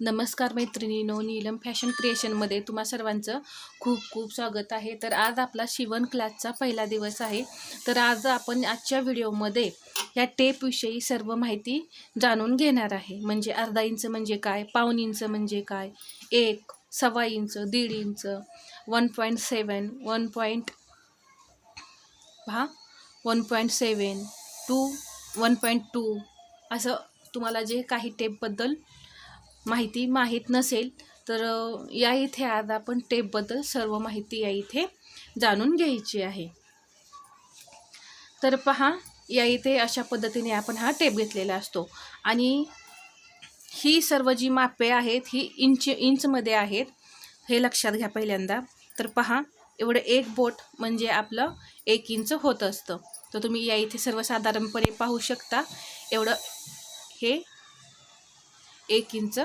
नमस्कार मैत्रिणीनो नीलम फॅशन क्रिएशनमध्ये तुम्हा सर्वांचं खूप खूप स्वागत आहे. तर आज आपला शिवण क्लासचा पहिला दिवस आहे. तर आज आपण आजच्या व्हिडिओमध्ये या टेपविषयी सर्व माहिती जाणून घेणार आहे. म्हणजे अर्धा इंच म्हणजे काय पाऊन इंच म्हणजे काय एक सव्वा इंच दीड inch one point seven one point हा one point seven two one point two असं तुम्हाला जे काही टेपबद्दल माहिती माहीत नसेल तर या इथे आज आपण टेपबद्दल सर्व माहिती या इथे जाणून घ्यायची आहे. तर पहा या इथे अशा पद्धतीने आपण हा टेप घेतलेला असतो. आणि ही सर्व जी मापे आहेत ही इंच इंचमध्ये आहेत हे लक्षात घ्या पहिल्यांदा. तर पहा एवढं एक बोट म्हणजे आपलं एक इंच होत असतं. तर तुम्ही या इथे सर्वसाधारणपणे पाहू शकता एवढं हे एक इंच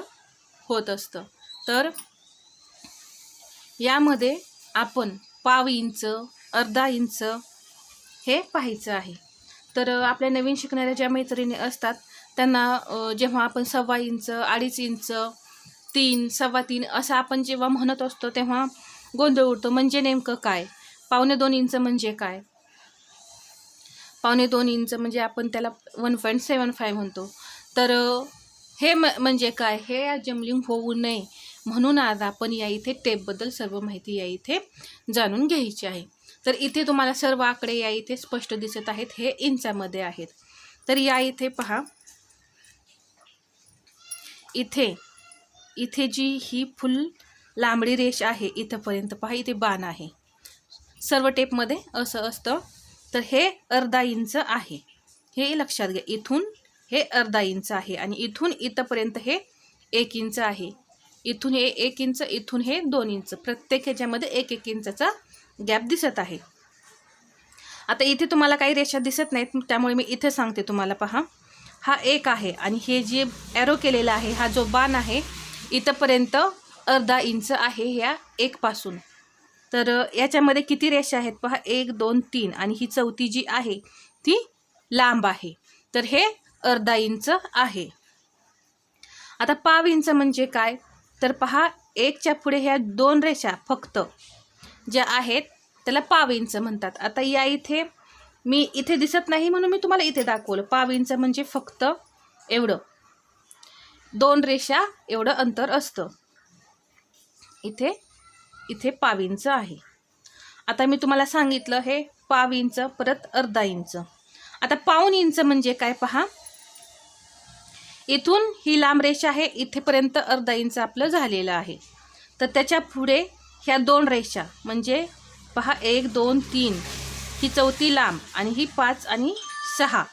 होत असतं. तर यामध्ये आपण पाव इंच अर्धा इंच हे पाहायचं आहे. तर आपल्या नवीन शिकणाऱ्या ज्या मैत्रिणी असतात त्यांना जेव्हा आपण सव्वा इंच अडीच इंच तीन सव्वा तीन असं आपण जेव्हा म्हणत असतो तेव्हा गोंधळ उडतो. म्हणजे नेमकं काय? पावणे दोन इंच म्हणजे काय? पावणे दोन इंच म्हणजे आपण त्याला वन पॉईंट सेवन फाय म्हणतो. तर हे म म्हणजे काय? हे जमलिंग होऊ नये. म्हणून आज आपण या इथे टेपबद्दल सर्व माहिती या इथे जाणून घ्यायची आहे. तर इथे तुम्हाला सर्व आकडे या इथे स्पष्ट दिसत आहेत. हे इंचामध्ये आहेत. तर या इथे पहा. इथे इथे जी ही फुल लांबडी रेष आहे इथंपर्यंत पहा इथे बाण आहे. सर्व टेपमध्ये असं असतं. तर हे अर्धा इंच आहे. हे लक्षात घ्या. इथून हे अर्धा इंच आहे आणि इथून इथंपर्यंत हे एक इंच आहे. इथून हे एक इंच इथून हे दोन इंच. प्रत्येक ह्याच्यामध्ये एक एक इंचाचा गॅप दिसत आहे. आता इथे तुम्हाला काही रेषा दिसत नाहीत त्यामुळे मी इथे सांगते तुम्हाला पहा. हा एक आहे आणि हे जे ॲरो केलेला आहे हा जो बाण आहे इथंपर्यंत अर्धा इंच आहे ह्या एकपासून. तर याच्यामध्ये किती रेषा आहेत पहा एक दोन तीन. आणि ही चौथी जी आहे ती लांब आहे. तर हे अर्धा इंच आहे. आता पाव इंच म्हणजे काय? तर पहा एकच्या पुढे ह्या दोन रेषा फक्त ज्या आहेत त्याला पाव इंच म्हणतात. आता या इथे मी इथे दिसत नाही म्हणून मी तुम्हाला इथे दाखवलं. पाव इंच म्हणजे फक्त एवढं. दोन रेषा एवढं अंतर असतं. इथे इथे पाव इंच आहे. आता मी तुम्हाला सांगितलं हे पाव इंच परत अर्धा इंच. आता पाऊन इंच म्हणजे काय पहा? इथून ही लांब रेषा आहे इथेपर्यंत अर्धा इंच आपलं झालेलं आहे. तर त्याच्या पुढे ह्या दोन रेषा म्हणजे पहा एक दोन तीन ही चौथी लांब आणि ही पाच आणि सहा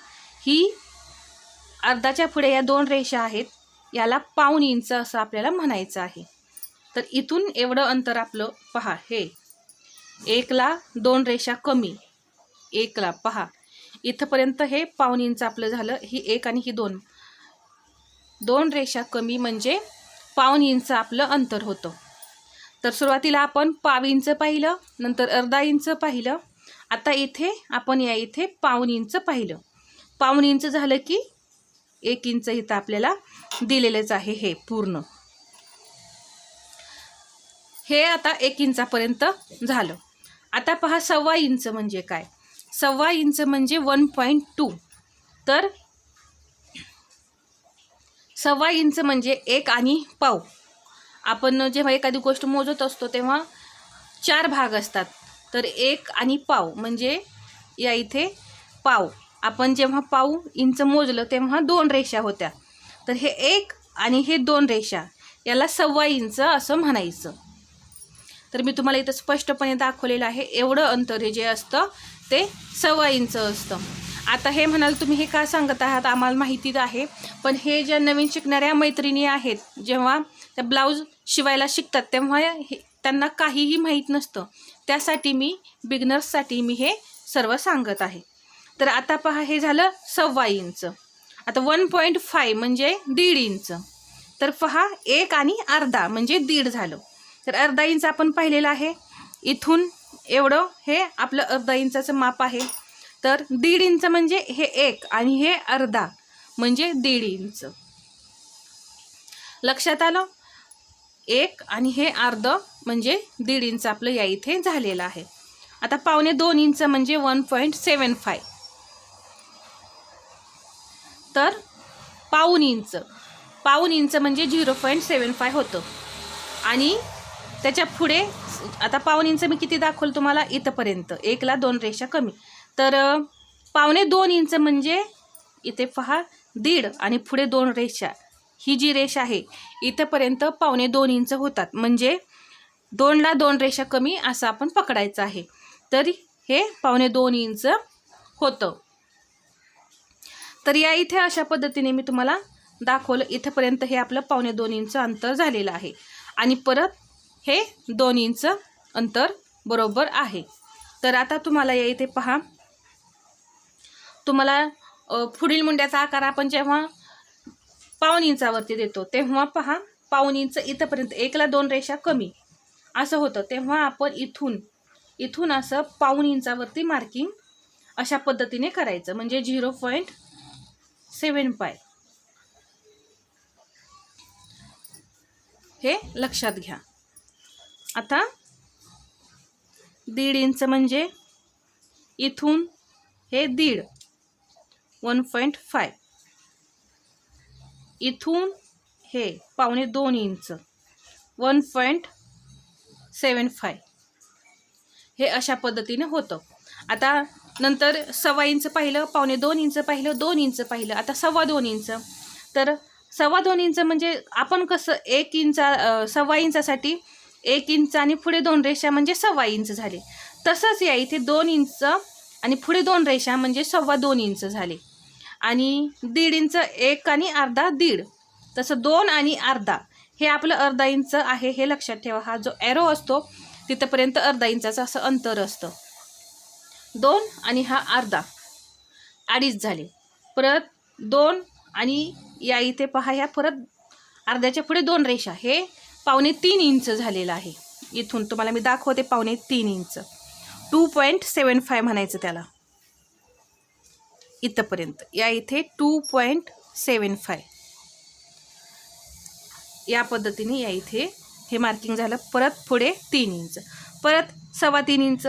ही अर्धाच्या पुढे या दोन रेषा आहेत याला पाऊन इंच असं आपल्याला म्हणायचं आहे. तर इथून एवढं अंतर आपलं पहा हे एकला दोन रेषा कमी एकला पहा इथंपर्यंत हे पाऊन इंच आपलं झालं ही एक आणि ही दोन. दोन रेषा कमी म्हणजे पाऊन इंच आपलं अंतर होतं. तर सुरुवातीला आपण पाव इंच पाहिलं नंतर अर्धा इंच पाहिलं. आता इथे आपण या इथे पाऊन इंच पाहिलं. पाऊन इंच झालं की एक इंच इथं आपल्याला दिलेलंच आहे हे पूर्ण. हे आता एक इंचापर्यंत झालं. आता पहा सव्वा इंच म्हणजे काय? सव्वा इंच म्हणजे वन पॉईंट टू. तर सव्वा इंच म्हणजे एक आणि पाव. आपण जेव्हा एखादी गोष्ट मोजत असतो तेव्हा चार भाग असतात. तर एक आणि पाव म्हणजे या इथे पाव. आपण जेव्हा पाव इंच मोजलं तेव्हा दोन रेषा होत्या. तर हे एक आणि हे दोन रेषा याला सव्वा इंच असं म्हणायचं. तर मी तुम्हाला इथं स्पष्टपणे दाखवलेलं आहे एवढं अंतर हे जे असतं ते सव्वा इंच असतं. आता हे म्हणाल तुम्ही हे का सांगत आहात? आम्हाला माहितीच आहे. पण हे ज्या नवीन शिकणाऱ्या मैत्रिणी आहेत जेव्हा त्या ब्लाऊज शिवायला शिकतात तेव्हा हे त्यांना काहीही माहीत नसतं. त्यासाठी मी बिगनर्ससाठी मी हे सर्व सांगत आहे. तर आता पहा हे झालं सव्वा इंच. आता वन पॉईंट फाय म्हणजे दीड इंच. तर पहा एक आणि अर्धा म्हणजे दीड झालं. तर अर्धा इंच आपण पाहिलेलं आहे. इथून एवढं हे आपलं अर्धा इंचाचं माप आहे. तर दीड इंच म्हणजे हे एक आणि हे अर्धा म्हणजे दीड इंच. लक्षात आलं? एक आणि हे अर्ध म्हणजे दीड इंच आपलं या इथे झालेलं आहे. आता पावणे दोन इंच म्हणजे वन पॉईंट सेवन फाय. तर पाऊन इंच. पाऊन इंच म्हणजे झिरो पॉईंट सेवन फाय होतं. आणि त्याच्या पुढे आता पाऊन इंच मी किती दाखवलं तुम्हाला? इथंपर्यंत. एकला दोन रेषा कमी. तर पावणे दोन इंच म्हणजे इथे पहा दीड आणि पुढे दोन रेषा. ही जी रेषा आहे इथंपर्यंत पावणे दोन इंच होतात. म्हणजे दोनला दोन रेषा कमी असं आपण पकडायचं आहे. तरी हे पावणे दोन इंच होतं. तर या इथे अशा पद्धतीने मी तुम्हाला दाखवलं इथंपर्यंत हे आपलं पावणे दोन इंच अंतर झालेलं आहे. आणि परत हे दोन इंच अंतर बरोबर आहे. तर आता तुम्हाला या इथे पहा तुम्हाला पुढील मुंड्याचा आकार आपण जेव्हा पाऊन इंचावरती देतो तेव्हा पहा पाऊन इंच इथंपर्यंत एकला दोन रेषा कमी. असं होतं. तेव्हा आपण इथून इथून असं पाऊन इंचावरती मार्किंग अशा पद्धतीने करायचं. म्हणजे झिरो पॉईंट सेवन पाय. हे लक्षात घ्या. आता दीड इंच म्हणजे इथून हे दीड. One point five. इथून हे पावणे दोन inch. One point seven five. हे अशा पद्धतीने होतं. आता नंतर सव्वा इंच पाहिलं पावणे दोन इंच पाहिलं दोन इंच पाहिलं आता सव्वा दोन इंच. तर सव्वा दोन इंच म्हणजे आपण कसं एक इंचा सव्वा इंचासाठी एक इंच आणि पुढे दोन रेषा म्हणजे सव्वा इंच झाले. तसंच या इथे दोन इंच आणि पुढे दोन रेषा म्हणजे सव्वा दोन इंच झाले. आणि दीड इंच एक आणि अर्धा दीड. तसं दोन आणि अर्धा. हे आपलं अर्धा इंच आहे हे लक्षात ठेवा. हा जो ॲरो असतो तिथंपर्यंत अर्धा इंचाचं असं अंतर असतं. दोन आणि हा अर्धा. अडीच झाले. परत दोन आणि या इथे पहा ह्या परत अर्ध्याच्या पुढे दोन रेषा. हे पावणे तीन इंच झालेलं आहे. इथून तुम्हाला मी दाखवते पावणे तीन inch. Two point seven five म्हणायचं त्याला. इथंपर्यंत. या इथे टू पॉईंट सेवन फाय या पद्धतीने या इथे हे मार्किंग झालं. परत पुढे तीन इंच. परत सव्वा तीन इंच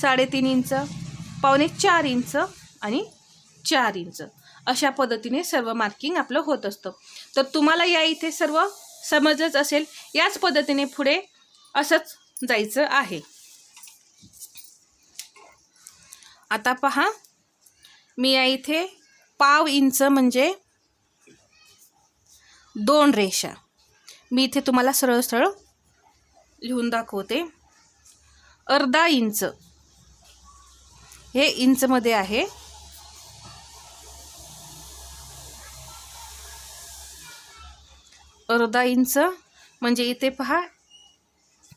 साडेतीन इंच पावणे चार इंच आणि चार इंच. अशा पद्धतीने सर्व मार्किंग आपलं होत असतं. तर तुम्हाला या इथे सर्व समजच असेल. याच पद्धतीने पुढे असंच जायचं आहे. आता पहा. मी या इथे पाव इंच म्हणजे दोन रेषा. मी इथे तुम्हाला सरळ सरळ लिहून दाखवते. अर्धा इंच. हे इंचमध्ये आहे. अर्धा इंच म्हणजे इथे पहा.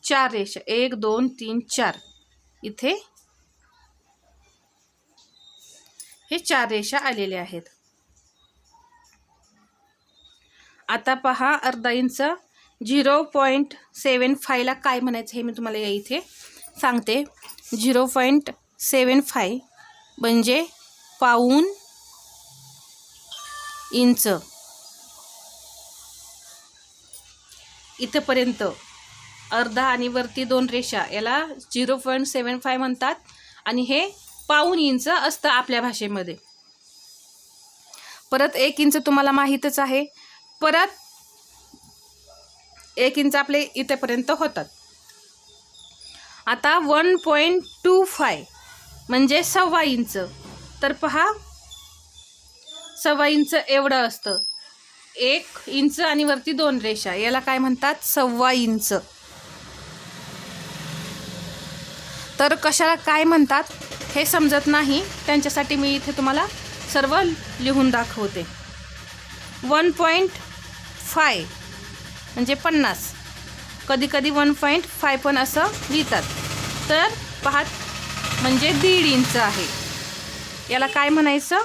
चार रेषा. एक दोन तीन चार. इथे हे चार रेषा आलेल्या आहेत. आता पहा अर्धा इंच झिरो पॉईंट सेवन फायला काय म्हणायचं हे मी तुम्हाला या इथे सांगते. झिरो पॉईंट सेवन फाय म्हणजे पाऊन इंच. इथंपर्यंत अर्धा आणि वरती दोन रेषा याला झिरो पॉईंट सेवन फाय म्हणतात आणि हे पाऊन इंच असतं आपल्या भाषेमध्ये. परत एक इंच तुम्हाला माहीतच आहे. परत एक इंच आपले इथेपर्यंत होतात. आता वन पॉईंट टू फाय म्हणजे सव्वा इंच. तर पहा सव्वा इंच एवढं असतं. एक इंच आणि वरती दोन रेषा याला काय म्हणतात? सव्वा इंच. तर कशाला काय म्हणतात हे समजत नाही. त्यांच्यासाठी मी इथे तुम्हाला सर्व लिहून दाखवते. वन पॉईंट फाय म्हणजे पन्नास. कधी कधी वन पॉईंट फाय पण असं लिहितात. तर पाहत म्हणजे दीड इंच आहे. याला काय म्हणायचं?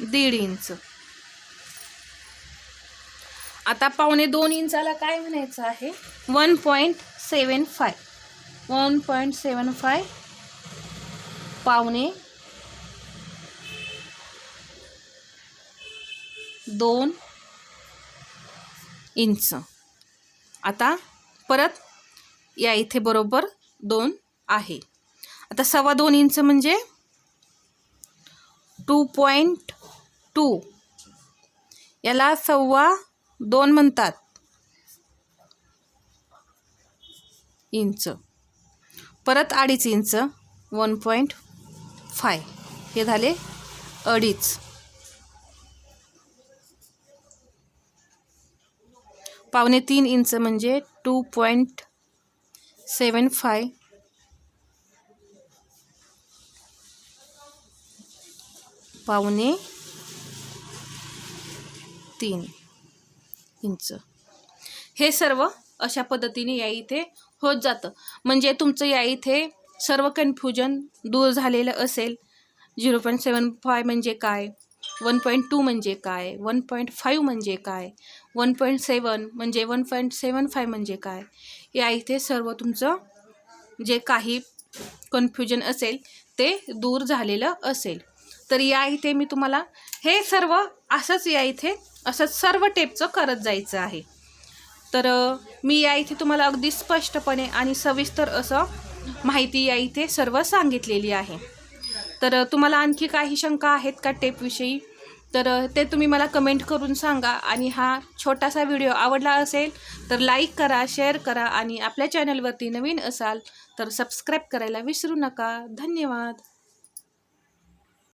दीड इंच. आता पावणे दोन इंचाला काय म्हणायचं आहे? One point seven five. One point seven five पावणे दोन इंच. आता परत या इथे बरोबर दोन आहे. आता सव्वा दोन इंच म्हणजे टू पॉईंट टू याला सव्वा दोन म्हणतात. इंच. परत अडीच इंच वन पॉईंट फाय. हे झाले अडीच. पावणे तीन इंच म्हणजे टू पॉईंट सेवन फाय. पावणे तीन इंच. हे सर्व अशा पद्धतीने या इथे होत जातं. म्हणजे तुमचं या इथे सर्व कन्फ्युजन दूर झालेलं असेल. झिरो पॉईंट सेवन फाय म्हणजे काय? वन पॉईंट टू म्हणजे काय? वन पॉईंट फाईव्ह म्हणजे काय? वन पॉईंट सेवन म्हणजे वन पॉईंट सेवन फाय म्हणजे काय? या इथे सर्व तुमचं जे काही कन्फ्युजन असेल ते दूर झालेलं असेल. तर या इथे मी तुम्हाला हे सर्व असंच या इथे असंच सर्व टेपचं करत जायचं आहे. तर मी या इथे तुम्हाला अगदी स्पष्टपणे आणि सविस्तर असं माहिती या इथे सर्व सांगितलेली आहे. तर तुम्हाला आणखी काही शंका आहेत का टेपविषयी? तर ते तुम्ही मला कमेंट करून सांगा आणि हा छोटासा व्हिडिओ आवडला असेल तर लाईक करा शेअर करा आणि आपल्या चॅनलवरती नवीन असाल तर सबस्क्राईब करायला विसरू नका. धन्यवाद.